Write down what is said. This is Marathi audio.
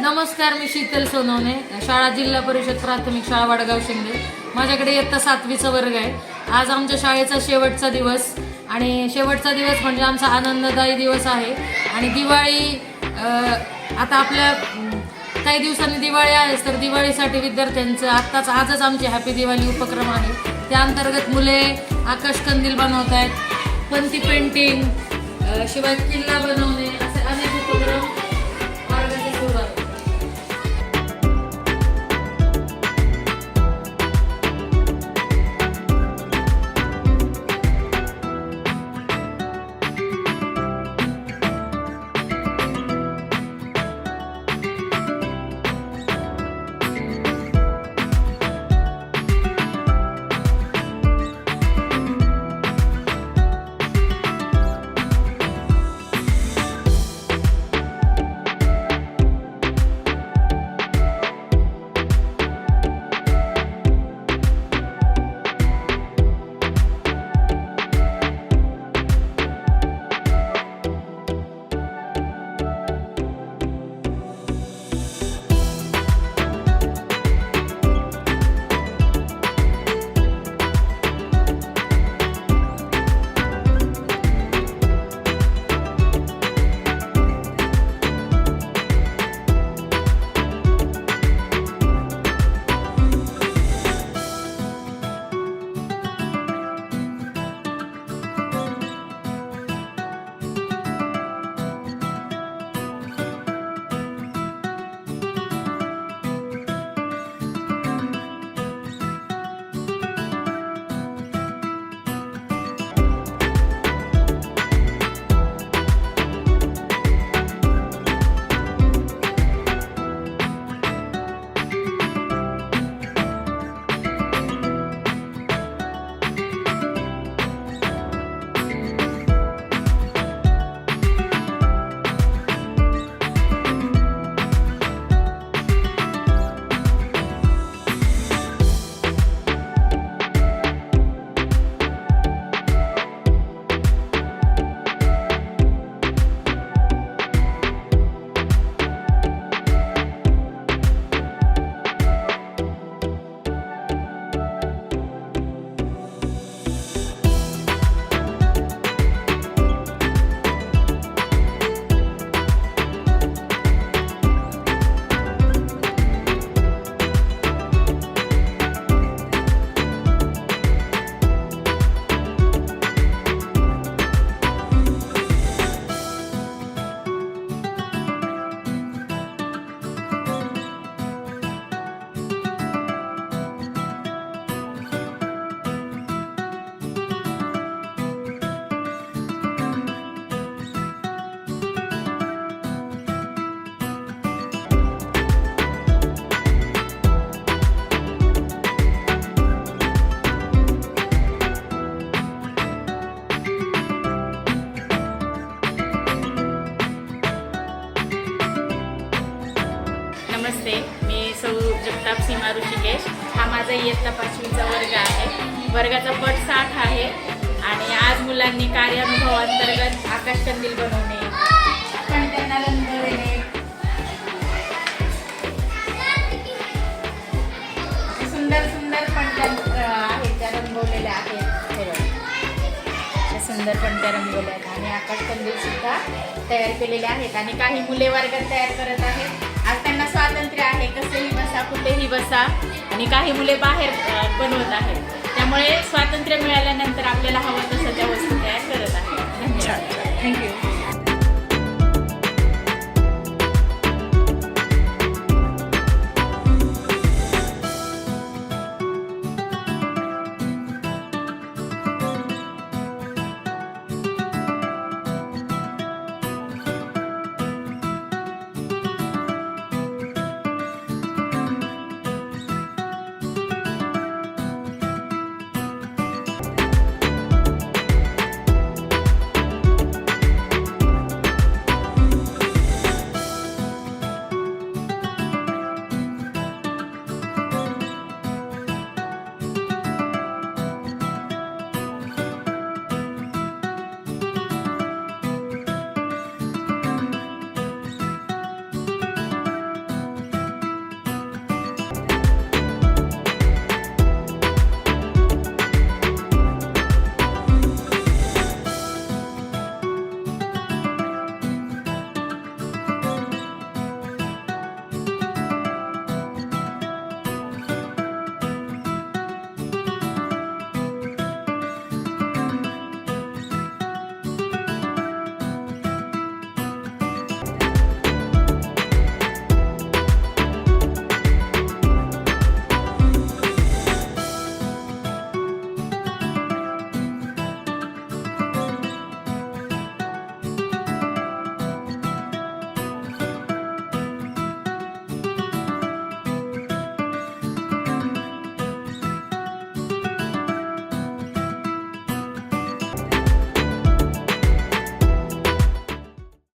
नमस्कार मी शीतल सोनवणे. शाळा जिल्हा परिषद प्राथमिक शाळा वडगाव शिंदे. माझ्याकडे इयत्ता सातवीचा वर्ग आहे. आज आमच्या शाळेचा शेवटचा दिवस आणि शेवटचा दिवस म्हणजे आमचा आनंददायी दिवस आहे. आणि दिवाळी आता आपल्या काही दिवसांनी दिवाळी आहेच तर दिवाळीसाठी विद्यार्थ्यांचं आत्ताच आजच आमची हॅपी दिवाळी उपक्रम आहे. त्या अंतर्गत मुले आकाश कंदील बनवत आहेत पंथी पेंटिंग शिवाय किल्ला बनवणे असे अनेक उपक्रम जगताप सीमा ऋषिकेश. हा माझा इयत्ता पाचवीचा वर्ग आहे. वर्गाचा पट साठ आहे. आणि आज मुलांनी कार्यानुभवांतर्गत आकाश कंदील बनवणे. त्यांना रंग देणे. सुंदर सुंदर पणत्या आहेत त्या रंगवलेल्या आहेत. हे सुंदर पणत्या रंगवल्या आहेत. आणि आकाश कंदील सुद्धा तयार केलेले आहेत. आणि काही मुले वर्गात तयार करत आहेत. आज त्यांना स्वातंत्र्य आहे कसेही बसा कुठेही बसा. आणि काही मुले बाहेर बनवत आहेत. त्यामुळे स्वातंत्र्य मिळाल्यानंतर आपल्याला हवं तसं त्या वस्तू तयार करत आहे धन्यवाद. थँक्यू